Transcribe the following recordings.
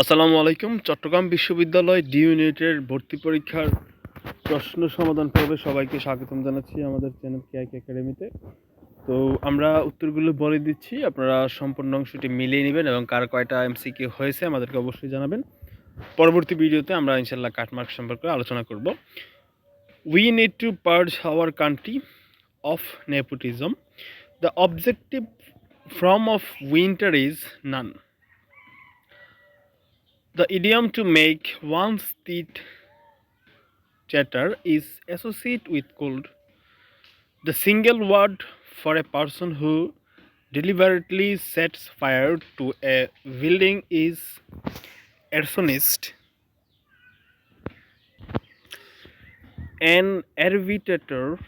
আসসালামু আলাইকুম। চট্টগ্রাম বিশ্ববিদ্যালয় ডি ইউনিটের ভর্তি পরীক্ষার প্রশ্ন সমাধান পর্বে সবাইকে স্বাগতম জানাচ্ছি আমাদের চ্যানেল কেআইক একাডেমিতে। তো আমরা উত্তরগুলো বলে দিচ্ছি, আপনারা সম্পূর্ণ অংশটি মিলিয়ে নেবেন এবং কার কয়টা এমসিকিউ হয়েছে আমাদেরকে অবশ্যই জানাবেন। পরবর্তী ভিডিওতে আমরা ইনশাল্লাহ কাটমার্ক সম্পর্কে আলোচনা করব। We need to purge our country of nepotism the objective from of winter is none The idiom to make one's teeth chatter is associated with cold. The single word for a person who deliberately sets fire to a building is arsonist. An arbitrator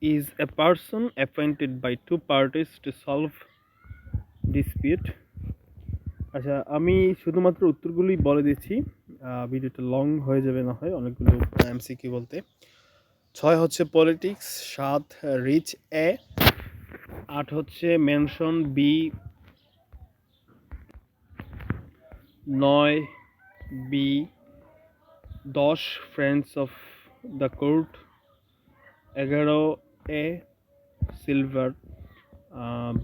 is a person appointed by two parties to solve dispute. আচ্ছা আমি শুধুমাত্র উত্তরগুলোই বলে দিচ্ছি। ভিডিওটা long হয়ে যাবে না হয় অনেকগুলো এমসিকিউ বলতে। ছয় হচ্ছে পলিটিক্স সাত রিচ এ আট হচ্ছে মেনশন বি নয় বি দশ ফ্রেন্ডস অফ দ্য কোর্ট এগারো এ সিলভার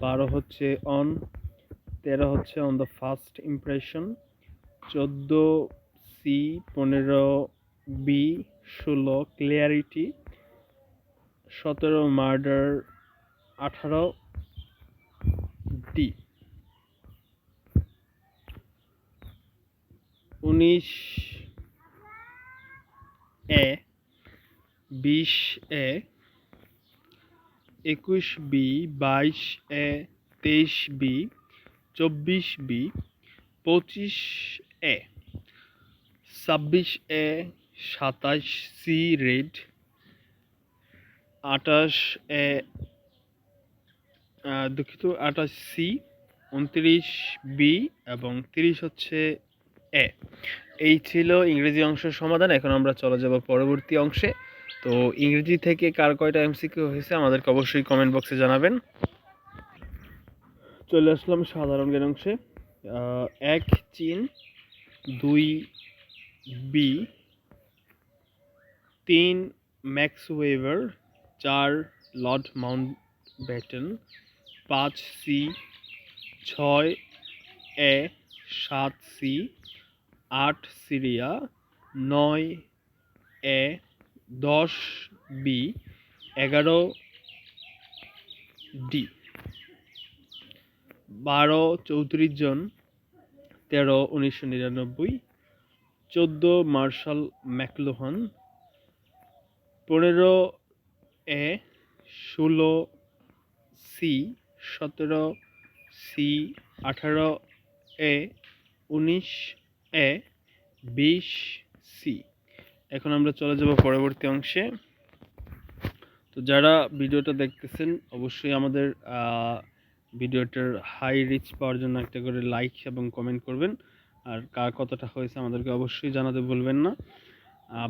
বারো হচ্ছে অন তেরো হচ্ছে অন দ্য ফার্স্ট ইমপ্রেশন চোদ্দ সি পনেরো বি ষোলো ক্লিয়ারিটি সতেরো মার্ডার আঠারো ডি উনিশ এ বিশ এ একুশ বি বাইশ এ তেইশ বি চব্বিশ বি, পঁচিশ এ। ছাব্বিশ এ, সাতাশ সি রেড। আঠাশ এ দুঃখিত, আঠাশ সি, উনত্রিশ বি এবং তিরিশ হচ্ছে এ। এই ছিল ইংরেজি অংশের সমাধান। এখন আমরা চলে যাব পরবর্তী অংশে। তো ইংরেজি থেকে কার কয়টা এমসিকিউ হয়েছে আমাদেরকে অবশ্যই কমেন্ট বক্সে জানাবেন। চলে আসলাম সাধারণ জ্ঞান অংশে। এক চীন দুই, বি, তিন, ম্যাক্স ওয়েভার, চার, লর্ড মাউন্ট ব্যাটন পাঁচ, সি, ছয়, এ, সাত, সি, আট, সিরিয়া, নয়, এ, দশ, বি, এগারো, ডি। বারো চৌত্রিশ জন, তেরো উনিশশো নিরানব্বই, চোদ্দ মার্শাল ম্যাকলোহান, পনেরো এ ষোলো সি সতেরো সি আঠারো এ উনিশ এ বিশ সি। এখন আমরা চলে যাব পরবর্তী অংশে। তো যারা ভিডিওটা দেখতেছেন, অবশ্যই আমাদের ভিডিওটার হাই রিচ পাওয়ার জন্য একটা করে লাইক এবং কমেন্ট করবেন। আর কার কতটা হয়েছে আমাদেরকে অবশ্যই জানাতে ভুলবেন না।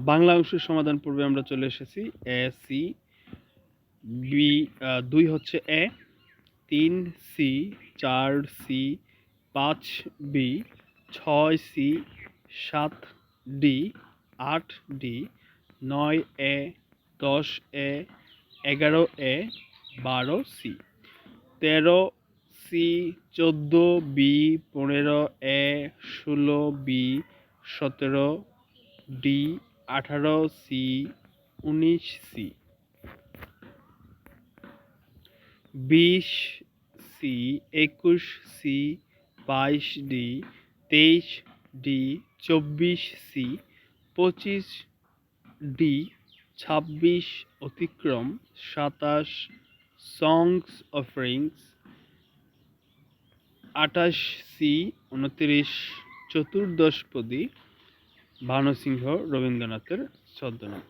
বাংলা অংশের সমাধান পূর্বে আমরা চলে এসেছি। এ সি বি দুই হচ্ছে এ তিন সি চার সি পাঁচ বি ছয় সি সাত ডি আট ডি নয় এ দশ এ এগারো এ বারো সি তেরো সি, চোদ্দ, বি, পনেরো, এ, ষোলো, বি, সতেরো, ডি, আঠারো, সি, উনিশ, সি। বিশ, সি, একুশ, সি, বাইশ, ডি, তেইশ, ডি, চব্বিশ, সি, পঁচিশ, ডি, ছাব্বিশ, অতিক্রম, সাতাশ সংস অফারিংস আঠাশ সি উনত্রিশ চতুর্দশপদী ভানুসিংহ রবীন্দ্রনাথের ছদ্মনাম।